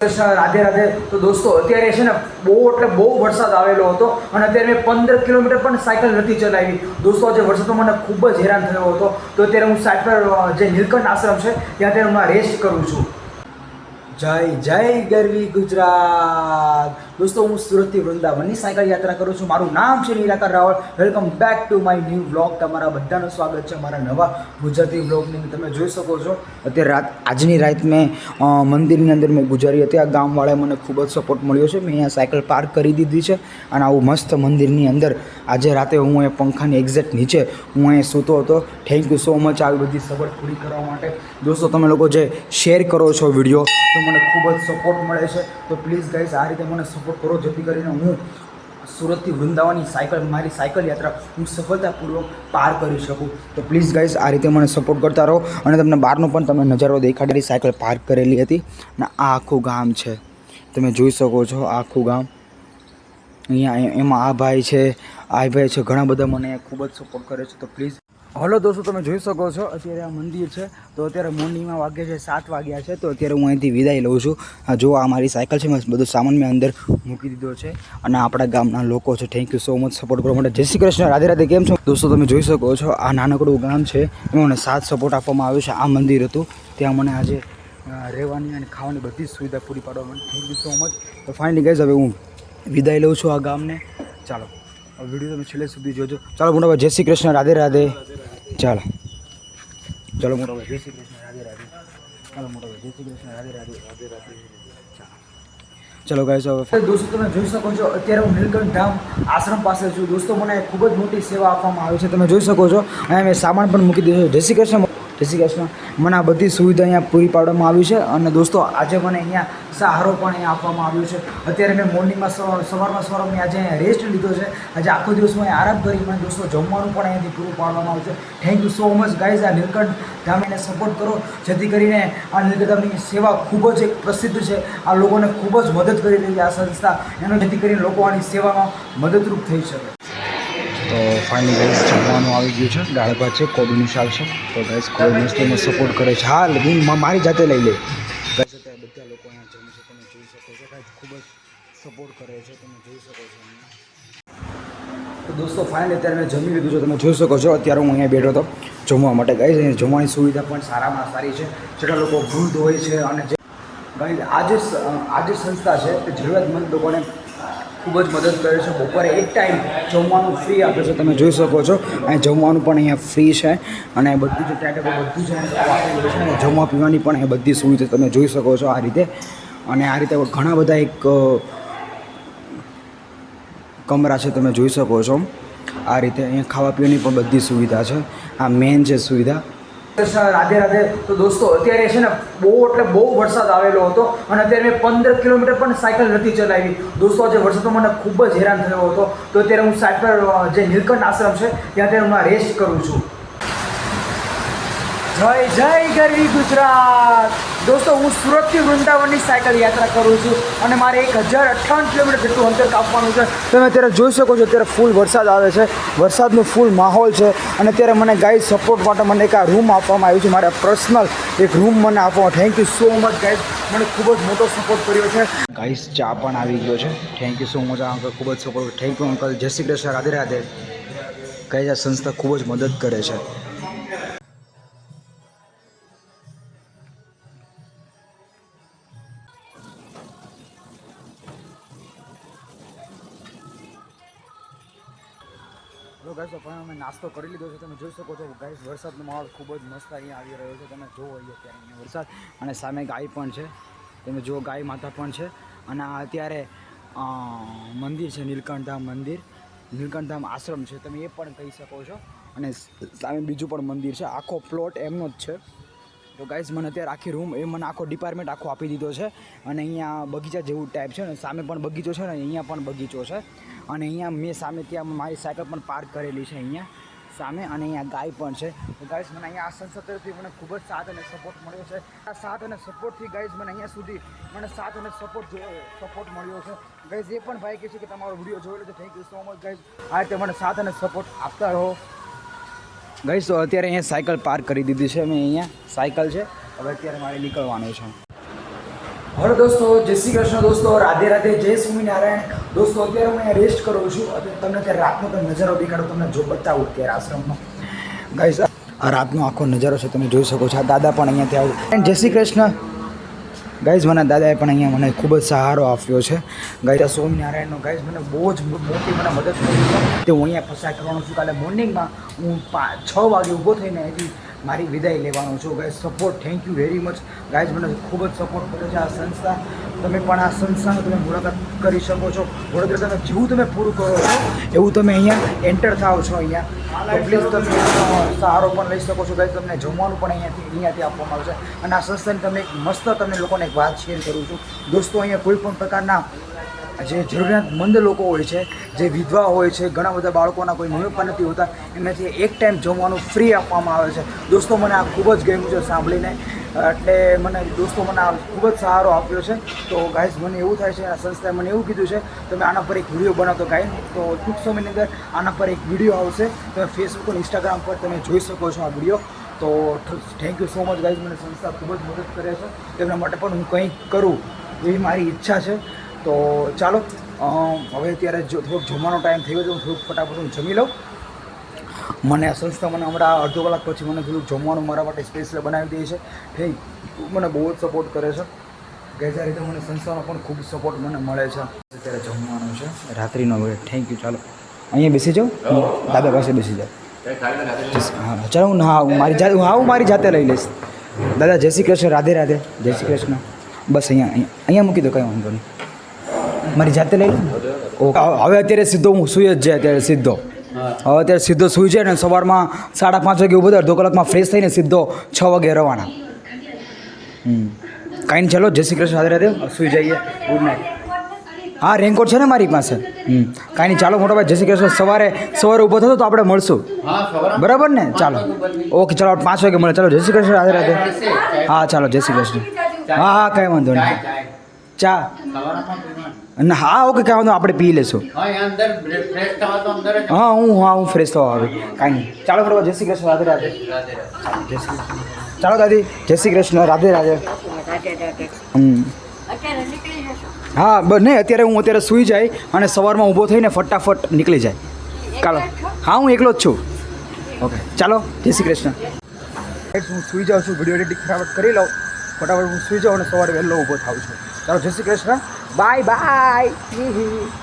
રાધે રાધે. તો દોસ્તો, અત્યારે છે ને બહુ, એટલે બહુ વરસાદ આવેલો હતો અને અત્યારે મેં પંદર કિલોમીટર પણ સાયકલ નથી ચલાવી. દોસ્તો, આજે વરસાદમાં મને ખૂબ જ હેરાન થયો હતો. તો અત્યારે હું સાયકલ જે નીલકંઠ આશ્રમ છે, ત્યાં અત્યારે હું રેસ્ટ કરું છું. જય જય ગરવી ગુજરાત. દોસ્તો, હું સુરતથી વૃંદાવનની સાયકલ યાત્રા કરું છું. મારું નામ છે Nilakar Raval welcome back to my new blog તમારા બધાનું સ્વાગત છે મારા નવા ગુજરાતી બ્લોગની તમે જોઈ શકો છો, અત્યારે રાત, આજની રાત મેં મંદિરની અંદર મેં ગુજારી. હતી આ ગામવાળાએ મને ખૂબ જ સપોર્ટ મળ્યો છે. મેં અહીંયા સાયકલ પાર્ક કરી દીધી છે અને આવું મસ્ત મંદિરની અંદર આજે રાતે હું અહીંયા પંખાની એક્ઝેક્ટ નીચે હું અહીંયા સૂતો હતો. થેન્ક યુ સો મચ આવી બધી સપોર્ટ પૂરી કરવા માટે. દોસ્તો, તમે લોકો જે શેર કરો છો વીડિયો તો મને ખૂબ જ સપોર્ટ મળે છે. તો પ્લીઝ ગાઈઝ આ રીતે મને સપોર્ટ કરો. જેથી કરીને હું સુરતથી વૃંદાવનની સાયકલ, મારી સાયકલ યાત્રા હું સફળતાપૂર્વક પાર કરી શકું. તો પ્લીઝ ગાઈઝ આ રીતે મને સપોર્ટ કરતા રહો. અને તમને બહારનો પણ તમે નજારો દેખાડેલી સાયકલ પાર્ક કરેલી હતી. અને આ આખું ગામ છે. તમે જોઈ શકો છો આખું ગામ. અહીંયા એમાં આ ભાઈ છે, આ ભાઈ છે. ઘણા બધા મને ખૂબ જ સપોર્ટ કરે છે. તો પ્લીઝ હલો દોસ્તો, તમે જોઈ શકો છો, અત્યારે આ મંદિર છે. તો અત્યારે મોર્નિંગમાં વાગ્યા છે, સાત વાગ્યા છે, તો અત્યારે હું અહીંથી વિદાય લઉં છું. જો આ મારી સાયકલ છે, મેં બધો સામાન મેં અંદર મૂકી દીધો છે. અને આપણા ગામના લોકો છે thank you so much support કરવા માટે. જય શ્રી કૃષ્ણ, રાધે રાધે, કેમ છો? દોસ્તો, તમે જોઈ શકો છો, આ નાનકડું ગામ છે એમાં મને સાત સપોર્ટ આપવામાં આવ્યો છે, આ મંદિર હતું. ત્યાં મને આજે રહેવાની અને ખાવાની બધી જ સુવિધા પૂરી પાડવા માટે થેન્ક યુ સો મચ તો ફાઇનલી ગઈશ હવે હું વિદાય લઉં છું આ ગામને. ચાલો વીડિયો તમે છેલ્લે સુધી જોજો. ચાલો, મોટા ભાઈ, જય શ્રી કૃષ્ણ, રાધે રાધે. ચાલો. ચાલો મોટો ભાઈ. જય શ્રી કૃષ્ણ રાધે રાધે. ચાલો મોટો ભાઈ. જય શ્રી કૃષ્ણ રાધે રાધે. રાધે રાધે. ચાલો ગાઈસ હવે દોસ્તો તમે જોઈ શકો છો અત્યારે હું નીલકંઠ ધામ આશ્રમ પાસે છું. દોસ્તો મને ખૂબ જ મોટી સેવા આપવામાં આવી છે. તમે જોઈ શકો છો અહીંયા મેં સામાન પણ મૂકી દીધો જય શ્રી કૃષ્ણ જય મને આ બધી સુવિધા અહીંયા પૂરી પાડવામાં આવી છે અને દોસ્તો, આજે મને અહીંયા સહારો પણ અહીંયા આપવામાં આવ્યો છે. અત્યારે મેં મોર્નિંગમાં સવારમાં સવારમાં મેં આજે અહીંયા રેસ્ટ લીધો છે. આજે આખો દિવસ હું આરામ કરી મને દોસ્તો જમવાનું પણ અહીંયાથી પૂરું પાડવામાં આવ્યું છે. Thank you so much guys આ નીલકંઠ ધામીને સપોર્ટ કરો. જેથી કરીને આ નીલકંઠ ધામની સેવા ખૂબ જ એક પ્રસિદ્ધ છે. આ લોકોને ખૂબ જ મદદ કરી રહી છે આ સંસ્થા. એનો જેથી કરીને લોકો આની સેવામાં મદદરૂપ થઈ શકે. તો ફાઇનલી ગાઈસ જમવાનું આવી ગયું છે. દાળ ભાત છે, કોબીનું શાક છે. તો ગાઈસ કોઈ મસ્તીનો સપોર્ટ કરે છે. હા, હું મારી જાતે લઈ લે ગાઈસ અત્યારે બધા લોકો અહીંયા જમી છે તમે જોઈ શકો છો. ગાઈસ ખૂબ જ સપોર્ટ કરે છે. તમે જોઈ શકો છો તો દોસ્તો ફાઇનલી અત્યારે મેં જમી લીધું છે. તમે જોઈ શકો છો. અત્યારે હું અહીંયા બેઠો હતો જમવા માટે. ગાઈસ અહીંયા જમવાની સુવિધા પણ સારામાં સારી છે. જેટલા લોકો વૃદ્ધ હોય છે અને જે ગાઈસ આજે જે સ- આ સંસ્થા છે તે જરૂરિયાતમંદ લોકોને ખૂબ જ મદદ કરે છે. બપોરે એક ટાઈમ જમવાનું ફ્રી આપે છે. તમે જોઈ શકો છો. અહીં જમવાનું પણ અહીંયા ફ્રી છે. અને બધી જ ત્યાં બધું જ જમવા પીવાની પણ અહીંયા બધી સુવિધા તમે જોઈ શકો છો આ રીતે. અને આ રીતે ઘણા બધા એક કમરા છે તમે જોઈ શકો છો. આ રીતે અહીંયા ખાવા પીવાની પણ બધી સુવિધા છે. આ મેન છે સુવિધા કૃષ્ણ રાધે રાધે તો દોસ્તો, અત્યારે છે ને બહુ એટલે બહુ વરસાદ આવેલો હતો અને અત્યારે મેં પંદર કિલોમીટર પણ સાયકલ નથી ચલાવી. દોસ્તો, આજે વરસાદમાં મને ખૂબ જ હેરાન થયો હતો. તો અત્યારે હું સાયકલ જે નીલકંઠ આશ્રમ છે, ત્યાં અત્યારે હું રેસ્ટ કરું છું. જય જય ગરવી ગુજરાત! દોસ્તો, હું સુરતથી વૃંદાવનની સાયકલ યાત્રા કરું છું અને મારે એક હજાર અઠ્ઠાવન કિલોમીટર જેટલું અંતર કાપવાનું છે. તમે અત્યારે જોઈ શકો છો, અત્યારે ફૂલ વરસાદ આવે છે. વરસાદનો ફૂલ માહોલ છે અને અત્યારે મને ગાઈડ સપોર્ટ માટે મને એક આ રૂમ આપવામાં આવ્યું છે, મારા પર્સનલ એક રૂમ મને આપવામાં. Thank you so much guide મને ખૂબ જ મોટો સપોર્ટ કર્યો છે. ગાઈસ ચા પણ આવી ગયો છે. Thank you so much uncle ખૂબ જ સપોર્ટ થેન્ક યુ અંકલ જય શ્રી કૃષ્ણ. રાધે રાધે. કઈ સંસ્થા ખૂબ જ મદદ કરે છે. તો પણ અમે નાસ્તો કરી લીધો છે. તમે જોઈ શકો છો ગાઈસ વરસાદનો માહોલ ખૂબ જ મસ્ત અહીંયા આવી રહ્યો છે. તમે જુઓ અહીંયા અત્યારે અહીંયા વરસાદ. અને સામે ગાય પણ છે. તમે જુઓ, ગાય માતા પણ છે. અને આ અત્યારે મંદિર છે, નીલકંઠધામ મંદિર. નીલકંઠધામ આશ્રમ છે. તમે એ પણ કહી શકો છો. અને સામે બીજું પણ મંદિર છે. આખો પ્લોટ એમનો જ છે. તો ગાઈઝ મને અત્યારે આખી રૂમ એ મને આખો ડિપાર્ટમેન્ટ આખો આપી દીધો છે. અને અહીંયા બગીચા જેવું ટાઈપ છે. ને સામે પણ બગીચો છે ને અહીંયા પણ બગીચો છે. અને અહીંયા મેં સામે ત્યાં મારી સાયકલ પણ પાર્ક કરેલી છે અહીંયા. સામે અને અહીંયા ગાય પણ છે. તો ગાઈઝ મને અહીંયા આ સંસદ તરફથી મને ખૂબ જ સાથ અને સપોર્ટ મળ્યો છે. આ સાથ અને સપોર્ટથી ગાઈઝ મને અહીંયા સુધી મને સાથ અને સપોર્ટ સપોર્ટ મળ્યો છે. ગાઈઝ એ પણ ભાઈ કહે છે કે તમારો વીડિયો જોયેલો છે thank you so much guys આ રીતે મને સાથ અને સપોર્ટ આપતા રહો. ગઈશ તો અત્યારે અહીંયા સાયકલ પાર્ક કરી દીધી છે. મેં અહીંયા સાયકલ છે. હવે અત્યારે મારે નીકળવાનું છે. હલો દોસ્તો, જય શ્રી કૃષ્ણ દોસ્તો, રાધે રાધે, જય સ્વામિનારાયણ. દોસ્તો, અત્યારે હું અહીંયા રેસ્ટ કરું છું. અત્યારે તમને અત્યારે રાતનો તમે નજારો દેખાડો, તમને જો બતાવું અત્યારે આશ્રમનો. ગાઈસ આ રાતનો આખો નજારો છે, તમે જોઈ શકો છો. આ દાદા પણ અહીંયા ત્યાં આવું જય શ્રી કૃષ્ણ. ગાઈઝ મને દાદાએ પણ અહીંયા મને ખૂબ જ સહારો આપ્યો છે. ગાઈઝ સ્વામિનારાયણનો ગાઈઝ મને બહુ જ મોટી મને મદદ કરી છે. તે હું અહીંયા ફસાય કરવાનો છું. કાલે મોર્નિંગમાં હું પાંચ છ વાગે ઊભો થઈને અહીંથી મારી વિદાય લેવાનો છું. Guy support thank you very much guys મને ખૂબ જ સપોર્ટ કરે છે આ સંસ્થા. તમે પણ આ સંસ્થાનો તમે મુલાકાત કરી શકો છો. વડોદરા તમે જેવું તમે પૂરું કરો છો, એવું તમે અહીંયા એન્ટર થાઓ છો અહીંયા પ્લીઝ તમે સહારો પણ લઈ શકો છો. ગાય તમને જમવાનું પણ અહીંયાથી અહીંયાથી આપવામાં આવશે. અને આ સંસ્થાની તમને એક મસ્ત તમને લોકોને એક વાત શેર કરું છું. દોસ્તો, અહીંયા કોઈ પણ પ્રકારના જે જરૂરિયાતમંદ લોકો હોય છે, જે વિધવા હોય છે, ઘણા બધા બાળકોના કોઈ મમ્મી પપ્પા નથી હોતા એમનાથી એક ટાઈમ જમવાનું ફ્રી આપવામાં આવે છે. દોસ્તો, મને આ ખૂબ જ ગમ્યું છે સાંભળીને. એટલે મને દોસ્તો, મને આ ખૂબ જ સહારો આપ્યો છે. તો ગાઈઝ મને એવું થાય છે, આ સંસ્થાએ મને એવું કીધું છે, તમે આના પર એક વીડિયો બનાવતો ગાઈઝ તો ટૂંક સમયની અંદર આના પર એક વીડિયો આવશે. તમે ફેસબુક અને ઇન્સ્ટાગ્રામ પર તમે જોઈ શકો છો આ વીડિયો. તો thank you so much guys મને સંસ્થા ખૂબ જ મદદ કરે છે. તેમના માટે પણ હું કંઈક કરું એવી મારી ઈચ્છા છે. તો ચાલો હવે અત્યારે જો થોડોક જમવાનો ટાઈમ થઈ ગયો છે હું થોડુંક ફટાફટ હું જમી લઉં. મને આ સંસ્થા મને હમણાં અડધો કલાક પછી મને થોડુંક જમવાનું મારા માટે સ્પેશિયલ બનાવી દે છે. થેન્ક મને બહુ જ સપોર્ટ કરે છે. ગેજા રીતે મને સંસ્થાનો પણ ખૂબ સપોર્ટ મને મળે છે. અત્યારે જમવાનું છે. રાત્રિનો વેટ થેન્ક યુ ચાલો. અહીંયા બેસી જાઉં દાદા પાસે બેસી જાઉં હા ચાલો હું હા મારી જાતે હા હું મારી જાતે લઈ લઈશ. દાદા જય શ્રી કૃષ્ણ રાધે રાધે. જય શ્રી કૃષ્ણ. બસ અહીંયા અહીંયા અહીંયા મૂકી દો કંઈ વાંધો નહીં. મારી જાતે લઈ લો ઓકે. હવે અત્યારે સીધો હું સુઈ જ જાય અત્યારે સીધો. હવે અત્યારે સીધો સુઈ જાય ને સવારમાં સાડા પાંચ વાગે ઊભો થાય અડધો કલાકમાં ફ્રેશ થઈને સીધો છ વાગે રવાના. હમ. કાંઈ નહીં ચાલો જય શ્રી કૃષ્ણ સાથે રાધે સુઈ જઈએ. ગુડ નાઇટ હા રેનકોટ છે ને મારી પાસે? હમ. કાંઈ નહીં ચાલો મોટા ભાઈ જય શ્રી કૃષ્ણ. સવારે સવારે ઊભો થતો તો આપણે મળશું. બરાબર ને? ચાલો. ઓકે ચાલો પાંચ વાગે મળે. ચાલો જય શ્રી કૃષ્ણ રાધે રાધે હા ચાલો જય શ્રી કૃષ્ણ. હા હા કાંઈ વાંધો નહીં. ચા. ના હા ઓકે ખાવાનું આપણે પી લેશું. હા હું હા હું ફ્રેશ થવા આવે કાંઈ નહીં. ચાલો ફરવા જય શ્રી કૃષ્ણ રાધે રાધે. જય શ્રી કૃષ્ણ. ચાલો દાદી જય શ્રી કૃષ્ણ રાધે રાધે. હમ. હા બ નહીં અત્યારે હું અત્યારે સૂઈ જાય અને સવારમાં ઊભો થઈને ફટાફટ નીકળી જાય. ચાલો હા હું એકલો જ છું. ઓકે ચાલો જય શ્રી કૃષ્ણ. હું સૂઈ જાઉં છું વીડિયો એડિટિંગ ફટાફટ કરી લઉં. ફટાફટ હું સૂઈ જાઉં અને સવારે વહેલો ઊભો થાઉં છું. ચાલો જય શ્રી કૃષ્ણ. Bye bye.